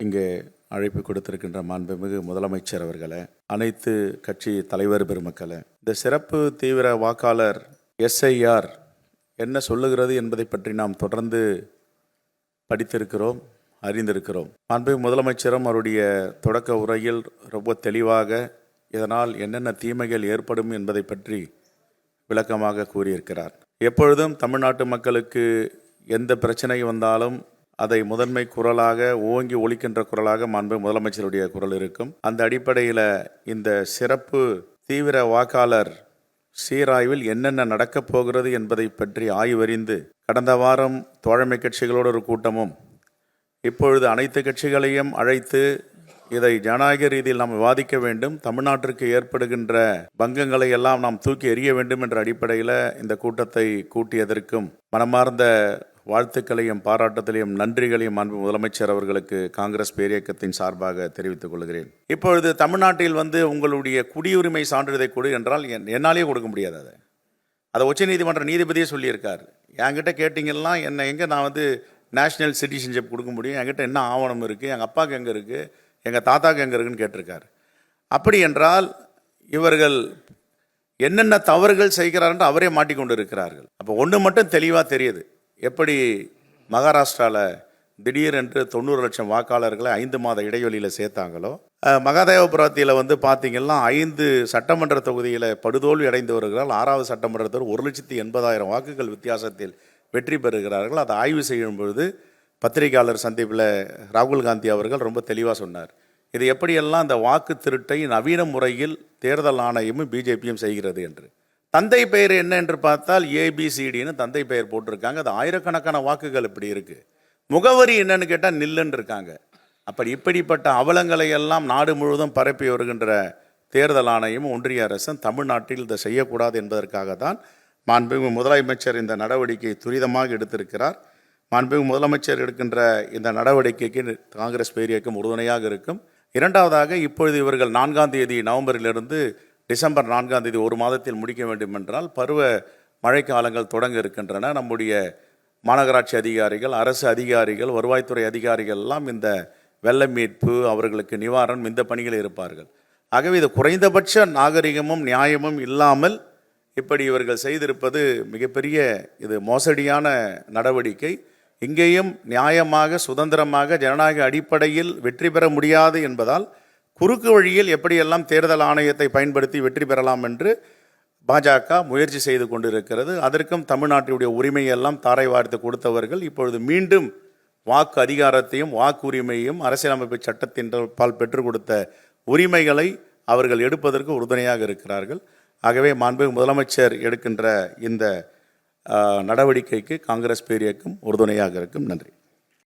இங்கே அழைப்பு கொடுத்திருக்கின்ற மாண்புமிகு முதலமைச்சர் அவர்களை அனைத்து கட்சி தலைவர் பெருமக்களை இந்த சிறப்பு தீவிர வாக்காளர் எஸ்ஐஆர் என்ன சொல்லுகிறது என்பதை பற்றி நாம் தொடர்ந்து படித்திருக்கிறோம் அறிந்திருக்கிறோம். மாண்புமிகு முதலமைச்சரும் அவருடைய தொடக்க உரையில் ரொம்ப தெளிவாக இதனால் என்னென்ன தீமைகள் ஏற்படும் என்பதை பற்றி விளக்கமாக கூறியிருக்கிறார். எப்பொழுதும் தமிழ்நாட்டு மக்களுக்கு எந்த பிரச்சனை வந்தாலும் அதை முதன்மை குரலாக ஓங்கி ஒழிக்கின்ற குரலாக மாண்பு முதலமைச்சருடைய குரல் இருக்கும். அந்த அடிப்படையில் இந்த சிறப்பு தீவிர வாக்காளர் சீராய்வில் என்னென்ன நடக்கப் போகிறது என்பதை பற்றி ஆய்வறிந்து கடந்த வாரம் தோழமை கட்சிகளோடு ஒரு கூட்டமும் இப்பொழுது அனைத்து கட்சிகளையும் அழைத்து இதை ஜனநாயக ரீதியில் நாம் விவாதிக்க வேண்டும். தமிழ்நாட்டிற்கு ஏற்படுகின்ற பங்கங்களை எல்லாம் நாம் தூக்கி எறிய வேண்டும் என்ற அடிப்படையில் இந்த கூட்டத்தை கூட்டியதற்கும் மனமார்ந்த வாழ்த்துக்களையும் பாராட்டத்திலையும் நன்றிகளையும் அன்பு முதலமைச்சர் அவர்களுக்கு காங்கிரஸ் பேரியக்கத்தின் சார்பாக தெரிவித்துக் கொள்கிறேன். இப்பொழுது தமிழ்நாட்டில் வந்து உங்களுடைய குடியுரிமை சான்றிதழை கொடு என்றால் என்- என்னாலேயே கொடுக்க முடியாது அதை. அதை உச்சநீதிமன்ற நீதிபதியே சொல்லியிருக்கார். என்கிட்ட கேட்டிங்கன்னா என்னை எங்கே நான் வந்து நேஷ்னல் சிட்டிசன்ஷிப் கொடுக்க முடியும்? என்கிட்ட என்ன ஆவணம் இருக்குது எங்கள் அப்பாவுக்கு எங்கே இருக்குது எங்கள் தாத்தாவுக்கு எங்கே இருக்குன்னு கேட்டிருக்கார். அப்படி என்றால் இவர்கள் என்னென்ன தவறுகள் செய்கிறார்கள் அவரே மாட்டிக்கொண்டு இருக்கிறார்கள் அப்போ ஒன்று மட்டும் தெளிவாக தெரியுது. எப்படி மகாராஷ்டிராவில் திடீரென்று தொண்ணூறு லட்சம் வாக்காளர்களை ஐந்து மாத இடைவெளியில் சேர்த்தாங்களோ மகாதேவபுரத்தில் வந்து பார்த்தீங்கன்னா ஐந்து சட்டமன்ற தொகுதியில் படுதோல்வி அடைந்து ஆறாவது சட்டமன்றத்தில் ஒரு லட்சத்தி எண்பதாயிரம் வாக்குகள் வித்தியாசத்தில் வெற்றி பெறுகிறார்கள். அதை ஆய்வு செய்யும் பொழுது பத்திரிகையாளர் சந்திப்பில் ராகுல் காந்தி அவர்கள் ரொம்ப தெளிவாக சொன்னார். இது எப்படியெல்லாம் அந்த வாக்கு திருட்டை நவீன முறையில் தேர்தல் ஆணையமும் பிஜேபியும் செய்கிறது என்று. தந்தை பெயர் என்ன என்று பார்த்தால் ஏபிசிடின்னு தந்தை பெயர் போட்டிருக்காங்க. அது ஆயிரக்கணக்கான வாக்குகள் இப்படி இருக்குது முகவரி என்னன்னு கேட்டால் நில்லுன்னு இருக்காங்க. அப்படி இப்படிப்பட்ட அவலங்களை எல்லாம் நாடு முழுவதும் பரப்பி வருகின்ற தேர்தல் ஆணையம் ஒன்றிய அரசும் தமிழ்நாட்டில் இதை செய்யக்கூடாது என்பதற்காக தான் மாண்புமிகு முதலமைச்சர் இந்த நடவடிக்கையை துரிதமாக எடுத்திருக்கிறார். மாண்புமிகு முதலமைச்சர் எடுக்கின்ற இந்த நடவடிக்கைக்கு காங்கிரஸ் பேரியக்கம் உறுதுணையாக இருக்கும். இரண்டாவதாக இப்பொழுது இவர்கள் நான்காம் தேதி நவம்பரிலிருந்து டிசம்பர் நான்காம் தேதி ஒரு மாதத்தில் முடிக்க வேண்டும் என்றால் பருவ மழைக்காலங்கள் தொடங்க இருக்கின்றன. நம்முடைய மாநகராட்சி அதிகாரிகள் அரசு அதிகாரிகள் வருவாய்த்துறை அதிகாரிகள் எல்லாம் இந்த வெள்ள மீட்பு அவர்களுக்கு நிவாரணம் இந்த பணிகளில் இருப்பார்கள். ஆகவே இது குறைந்தபட்ச நாகரிகமும் நியாயமும் இல்லாமல் இப்படி இவர்கள் செய்திருப்பது மிகப்பெரிய இது மோசடியான நடவடிக்கை. இங்கேயும் நியாயமாக சுதந்திரமாக ஜனநாயக அடிப்படையில் வெற்றி பெற முடியாது என்பதால் குறுக்கு வழியில் எப்படியெல்லாம் தேர்தல் ஆணையத்தை பயன்படுத்தி வெற்றி பெறலாம் என்று பாஜக முயற்சி செய்து கொண்டிருக்கிறது. அதற்கும் தமிழ்நாட்டினுடைய உரிமையெல்லாம் தாரை வார்த்து கொடுத்தவர்கள் இப்பொழுது மீண்டும் வாக்கு அதிகாரத்தையும் வாக்குரிமையையும் அரசியலமைப்பு சட்டத்தின் பால் பெற்றுக் கொடுத்த உரிமைகளை அவர்கள் எடுப்பதற்கு உறுதுணையாக இருக்கிறார்கள். ஆகவே மாண்புமிகு முதலமைச்சர் எடுக்கின்ற இந்த நடவடிக்கைக்கு காங்கிரஸ் பேரியக்கம் உறுதுணையாக இருக்கும். நன்றி.